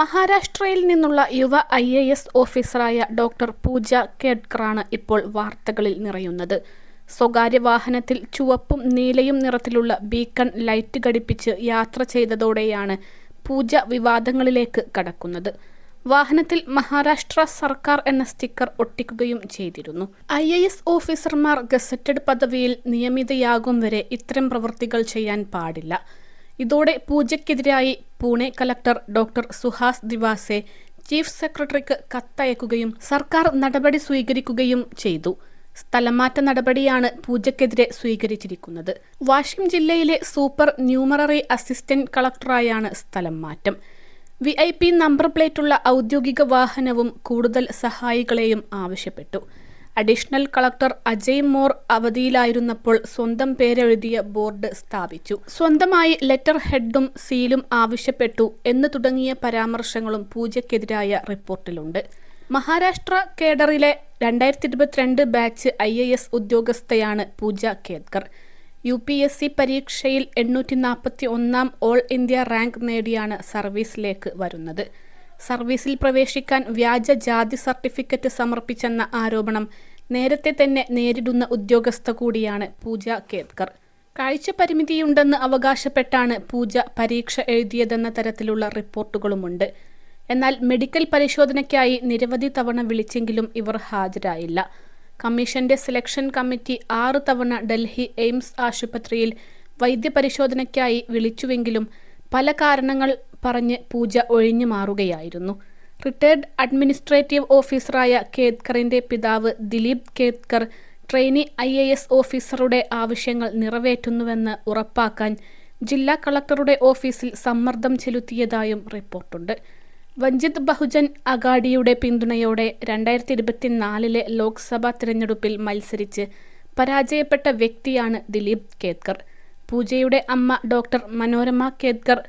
മഹാരാഷ്ട്രയിൽ നിന്നുള്ള യുവ ഐ എ എസ് ഓഫീസറായ ഡോക്ടർ പൂജ കേഡ്കറാണ് ഇപ്പോൾ വാർത്തകളിൽ നിറയുന്നത്. സ്വകാര്യ വാഹനത്തിൽ ചുവപ്പും നീലയും നിറത്തിലുള്ള ബീക്കൺ ലൈറ്റ് ഘടിപ്പിച്ച് യാത്ര ചെയ്തതോടെയാണ് പൂജ വിവാദങ്ങളിലേക്ക് കടക്കുന്നത്. വാഹനത്തിൽ മഹാരാഷ്ട്ര സർക്കാർ എന്ന സ്റ്റിക്കർ ഒട്ടിക്കുകയും ചെയ്തിരുന്നു. ഐ എ എസ് ഓഫീസർമാർ ഗസറ്റഡ് പദവിയിൽ നിയമിതയാകും വരെ ഇത്തരം പ്രവൃത്തികൾ ചെയ്യാൻ പാടില്ല. ഇതോടെ പൂജയ്ക്കെതിരായി Pune collector doctor Suhas Diwase chief സെക്രട്ടറിക്ക് കത്തയക്കുകയും സർക്കാർ നടപടി സ്വീകരിക്കുകയും ചെയ്തു. സ്ഥലമാറ്റ നടപടിയാണ് പൂജയ്ക്കെതിരെ സ്വീകരിച്ചിരിക്കുന്നത്. വാഷിം ജില്ലയിലെ സൂപ്പർ ന്യൂമററി അസിസ്റ്റന്റ് കളക്ടറായാണ് സ്ഥലം മാറ്റം. വി ഐ പി നമ്പർ പ്ലേറ്റുള്ള ഔദ്യോഗിക വാഹനവും കൂടുതൽ സഹായികളെയും ആവശ്യപ്പെട്ടു. അഡീഷണൽ കളക്ടർ അജയ് മോർ അവധിയിലായിരുന്നപ്പോൾ സ്വന്തം പേരെഴുതിയ ബോർഡ് സ്ഥാപിച്ചു. സ്വന്തമായി ലെറ്റർ ഹെഡും സീലും ആവശ്യപ്പെട്ടു എന്ന് തുടങ്ങിയ പരാമർശങ്ങളും പൂജയ്ക്കെതിരായ റിപ്പോർട്ടിലുണ്ട്. മഹാരാഷ്ട്ര കേഡറിലെ രണ്ടായിരത്തി ഇരുപത്തിരണ്ട് batch I A S ഉദ്യോഗസ്ഥയാണ് Pooja Khedkar. U P S C പരീക്ഷയിൽ എണ്ണൂറ്റി നാൽപ്പത്തി ഒന്നാം ഓൾ ഇന്ത്യ റാങ്ക് നേടിയാണ് സർവീസിലേക്ക് വരുന്നത്. സർവീസിൽ പ്രവേശിക്കാൻ വ്യാജ ജാതി സർട്ടിഫിക്കറ്റ് സമർപ്പിച്ചെന്ന ആരോപണം നേരത്തെ തന്നെ നേരിടുന്ന ഉദ്യോഗസ്ഥ കൂടിയാണ് പൂജ കേത്കർ. കാഴ്ച പരിമിതിയുണ്ടെന്ന് അവകാശപ്പെട്ടാണ് പൂജ പരീക്ഷ എഴുതിയതെന്ന തരത്തിലുള്ള റിപ്പോർട്ടുകളുമുണ്ട്. എന്നാൽ മെഡിക്കൽ പരിശോധനയ്ക്കായി നിരവധി തവണ വിളിച്ചെങ്കിലും ഇവർ ഹാജരായില്ല. കമ്മീഷന്റെ സെലക്ഷൻ കമ്മിറ്റി ആറ് തവണ ഡൽഹി എയിംസ് ആശുപത്രിയിൽ വൈദ്യപരിശോധനയ്ക്കായി വിളിച്ചുവെങ്കിലും പല കാരണങ്ങൾ പറഞ്ഞ് പൂജ ഒഴിഞ്ഞു മാറുകയായിരുന്നു. റിട്ടയർഡ് അഡ്മിനിസ്ട്രേറ്റീവ് ഓഫീസറായ കേദ്കറിന്റെ പിതാവ് Dilip Khedkar trainee I A S ഓഫീസറുടെ ആവശ്യങ്ങൾ നിറവേറ്റുന്നുവെന്ന് ഉറപ്പാക്കാൻ ജില്ലാ കളക്ടറുടെ ഓഫീസിൽ സമ്മർദ്ദം ചെലുത്തിയതായും റിപ്പോർട്ടുണ്ട്. വഞ്ചിത് ബഹുജൻ അഗാഡിയുടെ പിന്തുണയോടെ രണ്ടായിരത്തി ഇരുപത്തിനാലിലെ ലോക്സഭാ തിരഞ്ഞെടുപ്പിൽ മത്സരിച്ച് പരാജയപ്പെട്ട വ്യക്തിയാണ് ദിലീപ് കേത്കർ. പൂജയുടെ അമ്മ ഡോക്ടർ മനോരമ കേദ്കർ